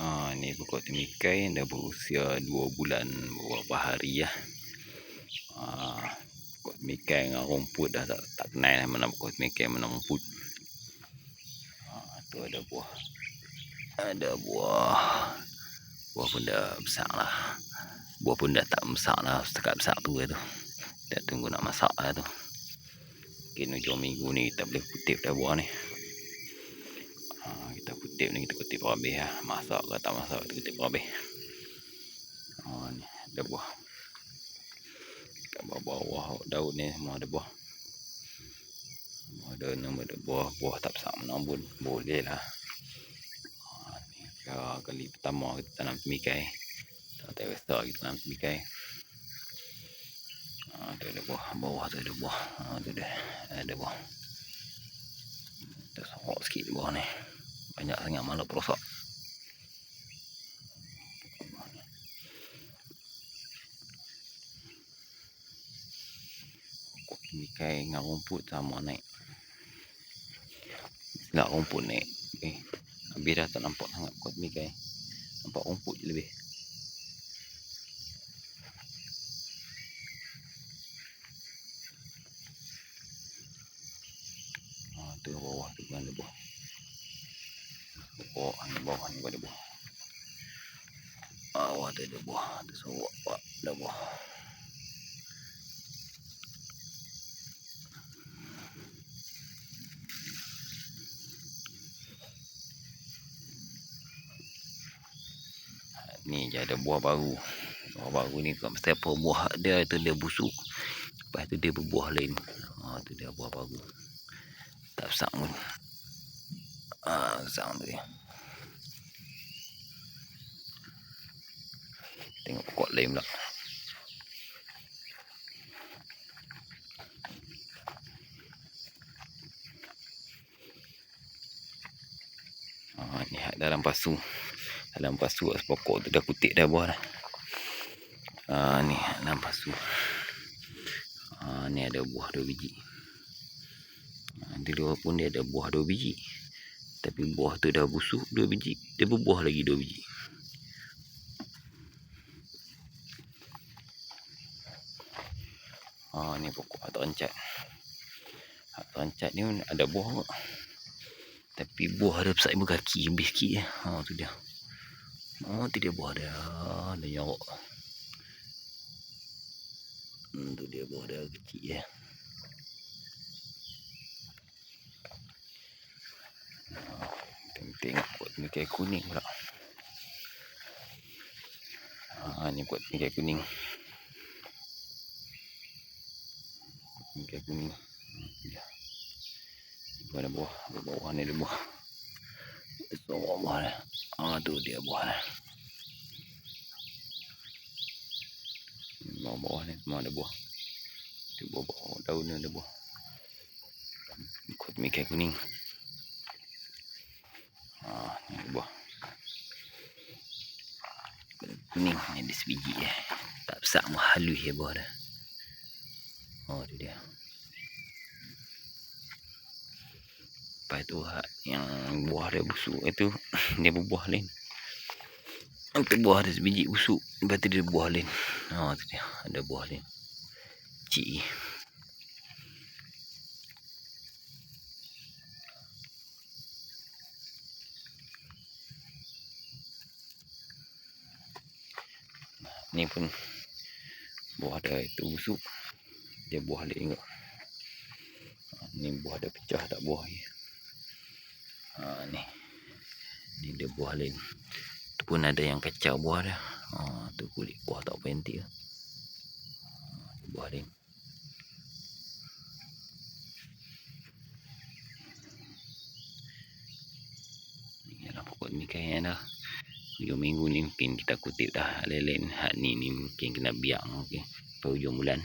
Ha, ni pokok temikai dah berusia 2 bulan beberapa hari ya. Ha, pokok temikai dengan rumput dah tak, tak kenal lah mana pokok temikai mana rumput. Ha, tu ada buah. Ada buah. Buah pun dah besar lah. Buah pun dah tak besar lah. Setakat besar tu lah tu. Dah tunggu nak masak lah tu. Mungkin hujung minggu ni kita boleh kutip dah buah ni kutip ni kita kutip habis lah. Masak ke tak masak kita kutip habis. Oh ni ada buah. Kat bawah-bawah daun ni semua ada buah. Ada nama ada buah, buah tak besar mana pun boleh lah. Oh, ni kali pertama kita tanam temikai. Tak besar kita tanam temikai. Ha, tu ada buah, bawah tu ada buah. Ha, tu dah ada buah. Kita sorok sikit buah ni banyak sangat makhluk perosak. Mikai dengan rumput sama naik. Silap rumput naik. Okay. Habis dah tak nampak sangat kuat mikai. Nampak rumput je lebih. Ah, tu bawah tu kan ada buah ni bawah ni ada buah. Bawah tu ada buah tu sorok pak ada buah. Ni je ada buah baru. Buah baru ni tak mesti apa buah dia tu dia busuk. Lepas tu dia berbuah lain. Ha, tu dia buah baru. Tak besar pun. Besar tu dia Lain pula. Ha, ni dalam pasu. Dalam pasu pokok tu dah kutik dah buah dah. Ha, ni dalam pasu. Ha, ni ada buah dua biji. Ha, di luar pun dia ada buah dua biji. Tapi buah tu dah busuk dua biji. Dia berbuah lagi dua biji. Ha ni pokok hak toncat. Hak toncat ni ada buah kok. Tapi buah ada besar ibu kaki lebih sikit. Ha tu dia. Oh tu dia buah dia. Ada nyorok. Hmm, tu dia buah dia kecil je. Tengok buat mikai kuning pula. Ha ni buat mikai kuning. Kuning. Ya. Ibu ada buah. Di bawah ni ada buah. Semua buah ni. Ah tu dia buah ni. Bawah bawah ni semua ada buah. Di bawah bawah daun ni ada buah. Ikut bingkai kuning. Ah ni ada buah. Kuning ni ada sebiji eh. Tak besar halus ya buah dah. Oh dia. Lepas tu yang buah dia busuk itu dia berbuah lain. Untuk buah ada sebiji busuk. Tu dia buah lain. Oh tu dia. Ada buah lain. Cik. Ni pun buah dia itu busuk dia buah dia tengok ha, ni buah dia pecah tak buah ni ha, ni. Ni dia buah lain. Tu pun ada yang kacau buah dia. Ha, tu kulit buah tak apa nanti ha, buah lain. Ni lah pokok ni kain dah hujung minggu ni mungkin kita kutip dah lain-lain. Hak ni ni mungkin kena biak okay. pada hujung bulan